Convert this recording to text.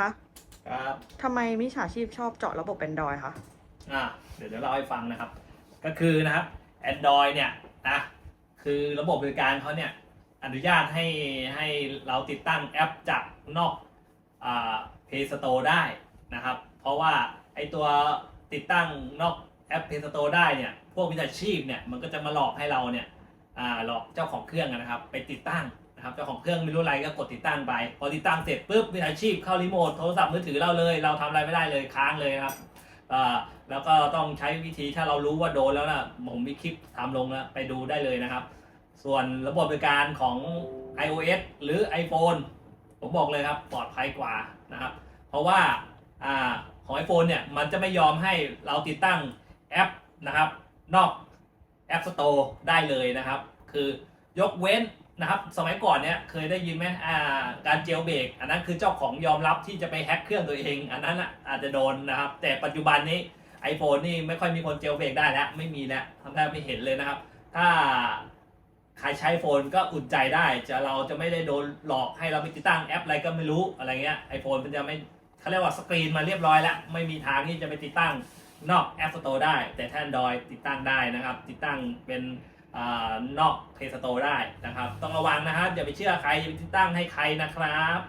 คะครับทำไมมิจฉาชีพชอบเจาะระบบ Android คะ อ่าเดี๋ยวจะเล่าให้ฟังนะครับ ก็คือนะครับ Android เนี่ยนะคือระบบบริการเขาเนี่ยอนุญาตให้ให้เราติดตั้งแอปจากนอกอ่า Play Store ได้นะครับ เพราะว่าไอตัวติดตั้งนอกแอป Play Store ได้เนี่ยพวกมิจฉาชีพเนี่ยมันก็จะมาหลอกให้เราเนี่ยอ่าหลอกเจ้าของเครื่องอะนะครับ ไปติดตั้ง นะครับเจ้าของเครื่องไม่รู้อะไรก็กดติดตั้งไป พอติดตั้งเสร็จปุ๊บมิจฉาชีพเข้ารีโมทโทรศัพท์มือถือเราเลย เราทำอะไรไม่ได้เลยค้างเลยนะครับแล้วก็ต้องใช้วิธีถ้าเรารู้ว่าโดนแล้วนะผมมีคลิปทำลงแล้วไปดูได้เลยนะครับ ส่วนระบบบริการของ iOS หรือ iPhone ผมบอกเลยครับปลอดภัยกว่านะครับ เพราะว่าอของ iPhone เนี่ยมันจะไม่ยอมให้เราติดตั้งแอปนะครับ นอก App Store ได้เลยนะครับ คือยกเว้น นะครับสมัยก่อนเนี่ยเคยได้ยินไหมอ่าการเจลเบรกอันนั้นคือเจ้าของยอมรับที่จะไปแฮ็กเครื่องตัวเอง อันนั้นอะอาจจะโดนนะครับ แต่ปัจจุบันนี้ iPhone นี่ไม่ค่อยมีคนเจลเบรกได้แล้วไม่มีแล้วทำได้ไม่เห็นเลยนะครับ ถ้าใครใช้โฟนก็อุ่นใจได้จะเราจะไม่ได้โดนหลอกให้เราไปติดตั้งแอปอะไรก็ไม่รู้อะไรเงี้ย iPhone มันจะไม่เขาเรียกว่าสกรีนมาเรียบร้อยแล้วไม่มีทางที่จะไปติดตั้งนอก App Store ได้ แต่ถ้า Android ติดตั้งได้นะครับ ติดตั้งเป็น อนอก Play Store ได้นะครับ ต้องระวังนะครับอย่าไปเชื่อใครอย่าไปติดตั้งให้ใครนะครับ